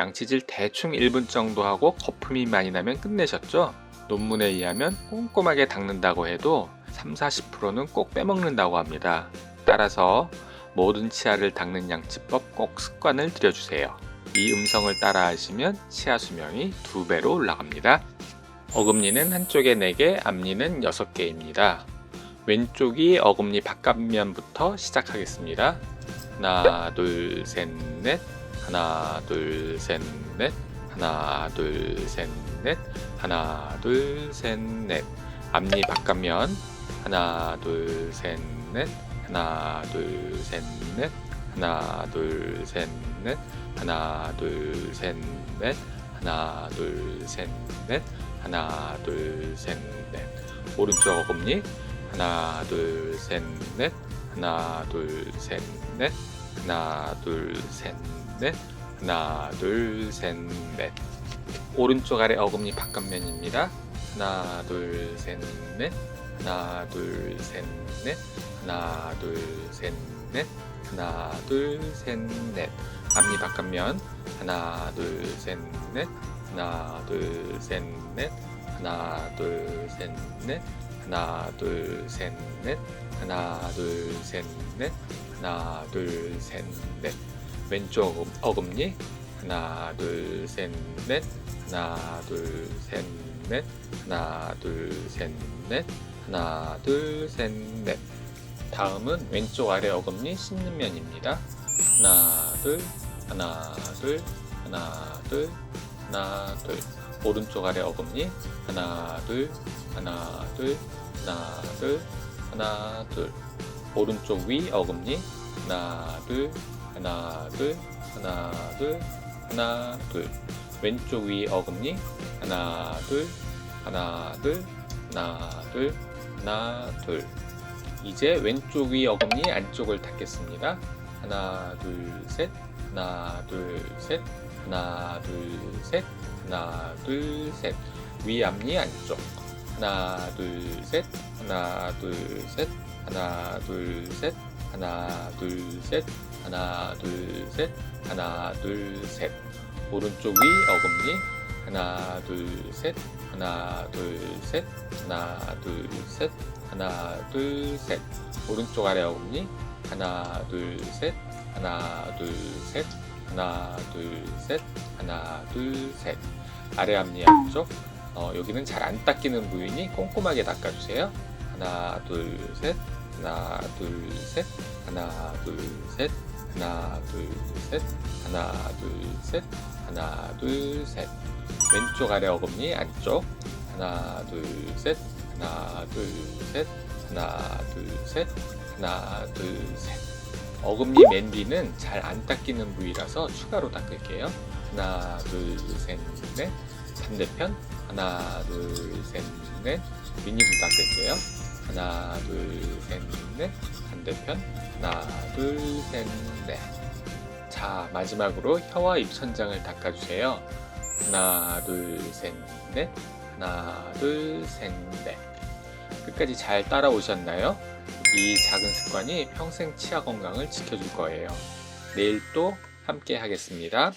양치질 대충 1분 정도 하고 거품이 많이 나면 끝내셨죠? 논문에 의하면 꼼꼼하게 닦는다고 해도 3, 40%는 꼭 빼먹는다고 합니다. 따라서 모든 치아를 닦는 양치법 꼭 습관을 들여주세요. 이 음성을 따라 하시면 치아 수명이 두 배로 올라갑니다. 어금니는 한쪽에 4개, 앞니는 6개입니다. 왼쪽이 어금니 바깥면부터 시작하겠습니다. 하나, 둘, 셋, 넷. 하나, 둘, 셋, 넷. 하나, 둘, 셋, 넷. 하나, 둘, 셋, 넷. 앞니 바깥면. 하나, 둘, 셋, 넷. 하나, 둘, 셋, 넷. 하나, 둘, 셋, 넷. 하나, 둘, 셋, 넷. 하나, 둘, 셋, 넷. 하나, 둘, 셋, 넷. 오른쪽 어금니. 하나, 둘, 셋, 넷. 하나, 둘, 셋, 넷. 하나, 둘, 셋, 넷. 하나, 둘, 셋, 넷. 오른쪽 아래 어금니 바깥면입니다. 하나, 둘, 셋, 넷. 하나, 둘, 셋, 넷. 하나, 둘, 셋, 넷. 하나, 둘, 셋, 넷. 앞니 바깥면. 하나, 둘, 셋, 넷. 하나, 둘, 셋, 넷. 하나, 둘, 셋, 넷. 하나, 둘, 셋, 넷. 하나, 둘, 셋, 넷. 하나, 둘, 셋, 넷. 왼쪽 어금니. 하나, 둘, 셋, 넷. 하나, 둘, 셋, 넷. 하나, 둘, 셋, 넷. 하나, 둘, 셋, 넷. 다음은 왼쪽 아래 어금니 씻는 면입니다. 하나, 둘, 하나, 둘, 하나, 둘, 하나, 둘. 오른쪽 아래 어금니 하나, 둘, 하나, 둘, 하나, 둘, 하나, 둘. 오른쪽 위 어금니 하나, 둘, 하나, 둘, 하나, 둘, 하나, 둘. 왼쪽 위 어금니 하나, 둘, 하나, 둘, 하나, 둘, 하나, 둘. 이제 왼쪽 위 어금니 안쪽을 닦겠습니다. 하나, 둘, 셋. 하나, 둘, 셋. 하나, 둘, 셋. 하나, 둘, 셋. 위 앞니 안쪽. 하나, 둘, 셋. 하나, 둘, 셋. 하나, 둘, 셋. 하나, 둘, 셋. 하나, 둘, 셋. 하나, 둘, 셋. 오른쪽 위 어금니. 하나, 둘, 셋. 하나, 둘, 셋. 하나, 둘, 셋. 하나, 둘, 셋. 오른쪽 아래 어금니. 하나, 둘, 셋. 하나, 둘, 셋. 하나, 둘, 셋. 하나, 둘, 셋. 아래 앞니 앞쪽. 어, 여기는 잘 안 닦이는 부위니 꼼꼼하게 닦아주세요. 하나, 둘, 셋. 하나, 둘, 셋. 하나, 둘, 셋. 하나, 둘, 셋. 하나, 둘, 셋. 하나, 둘, 셋. 왼쪽 아래 어금니 안쪽. 하나, 둘, 셋. 하나, 둘, 셋. 하나, 둘, 셋. 하나, 둘, 셋. 어금니 맨 뒤는 잘 안 닦이는 부위라서 추가로 닦을게요. 하나, 둘, 셋, 넷. 반대편. 하나, 둘, 셋, 넷. 윗니도 닦을게요. 하나, 둘, 셋, 넷. 반대편. 하나, 둘, 셋, 넷. 자, 마지막으로 혀와 입천장을 닦아주세요. 하나, 둘, 셋, 넷. 하나, 둘, 셋, 넷. 끝까지 잘 따라오셨나요? 이 작은 습관이 평생 치아 건강을 지켜줄 거예요. 내일 또 함께 하겠습니다.